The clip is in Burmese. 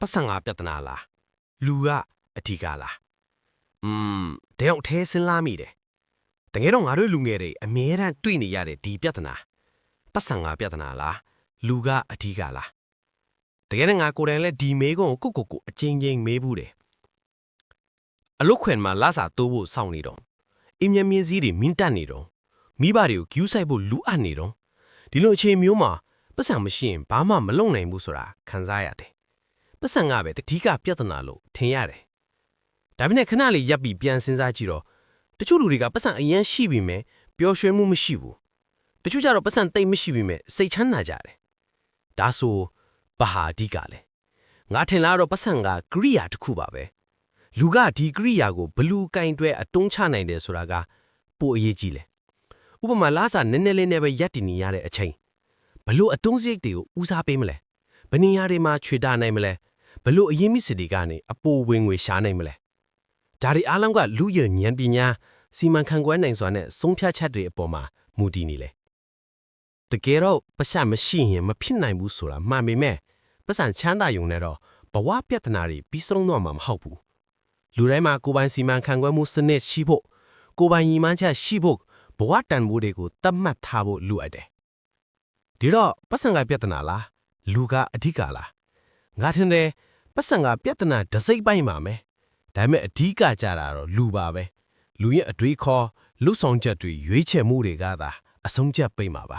ပတ်စံငါပြဿနာလားလူကအထီးကလားอืมတယောက်ထဲစဉ်းလာမိတယ်တကယ်တော့ငါတို့လူငယ်တွေအမြဲတမ်းတွေ့နေရတဲ့ဒီပြဿနာပတ်စံငါပြဿနာလားလူကအထီးကလားတကယ်တော့ငါကိုယ်တိုင်လည်းဒီမေးခွန်းကိုကိုကိုကိုအချင်းချင်းမေးဘူးတယ်အလုတ်ခွင်မှာလာစာတိုးဖို့စောင့်နေတော့အင်းမြမြင်းစည်းတွေမင်းတက်နေတော့မိဘတွေကိုကျူးဆိုင်ဖို့လူအပ်နေတော့ဒီလိုအခြေမျိုးမှာပတ်စံမရှိရင်ဘာမှမလုပ်နိုင်ဘူးဆိုတာခံစားရတယ် ပတ်စံကပဲတတိကပြဿနာလို့ထင်ရတယ်ဒါပေမဲ့ခဏလေးရပ်ပြီးပြန်စဉ်းစားကြည့်တော့တချို့လူတွေကပတ်စံအရန်ရှိပြီမဲ့ပျော်ရွှင်မှုမရှိဘူးတချို့ကျတော့ပတ်စံတိတ်မရှိပြီမဲ့စိတ်ချမ်းသာကြတယ်ဒါဆိုဘာဟာအဓိကလဲငါထင်လားတော့ပတ်စံကကရိယာတစ်ခုပါပဲလူကဒီကရိယာကိုဘလူးကင်တွဲအတုံးချနိုင်တယ်ဆိုတာကပိုအရေးကြီးလဲဥပမာလားစာနည်းနည်းလေးနဲ့ပဲရက်တည်နေရတဲ့အချိန်ဘလို့အတုံးစရိတ်တွေကိုဦးစားပေးမလဲ ဘယ်နေရာတွေမှာခြွေတာနိုင်မလဲဘလို့အရင်မိစစ်တွေကနေအပိုဝင်ငွေရှာနိုင်မလဲဒါတွေအားလုံးကလူရဉာဏ်ပညာစီမံခန့်ခွဲနိုင်စွာနဲ့ဆုံးဖြတ်ချက်တွေအပေါ်မှာမူတည်နေလေတကယ်တော့ပတ်စံမရှိရင်မဖြစ်နိုင်ဘူးဆိုတာမှန်ပေမဲ့ပတ်စံချမ်းသာယုံနဲ့တော့ဘဝပြဿနာတွေပြီးဆုံးတော့မှာမဟုတ်ဘူးလူတိုင်းမှာကိုယ်ပိုင်စီမံခန့်ခွဲမှုစနစ်ရှိဖို့ကိုယ်ပိုင်ညီမချက်ရှိဖို့ဘဝတန်ဖိုးတွေကိုသတ်မှတ်ထားဖို့လိုအပ်တယ်ဒီတော့ပတ်စံကပြဿနာလား လူကအဓိကလားငါထင်တယ်ပတ်စံကပြဿနာတစ်စိတ်ပိုင်းပါမယ်ဒါပေမဲ့အဓိကကြတာတော့လူပါပဲလူရဲ့အတွေးခေါ်လှုပ်ဆောင်ချက်တွေရွေးချယ်မှုတွေကသာအဆုံးချက်ပိတ်မှာပါ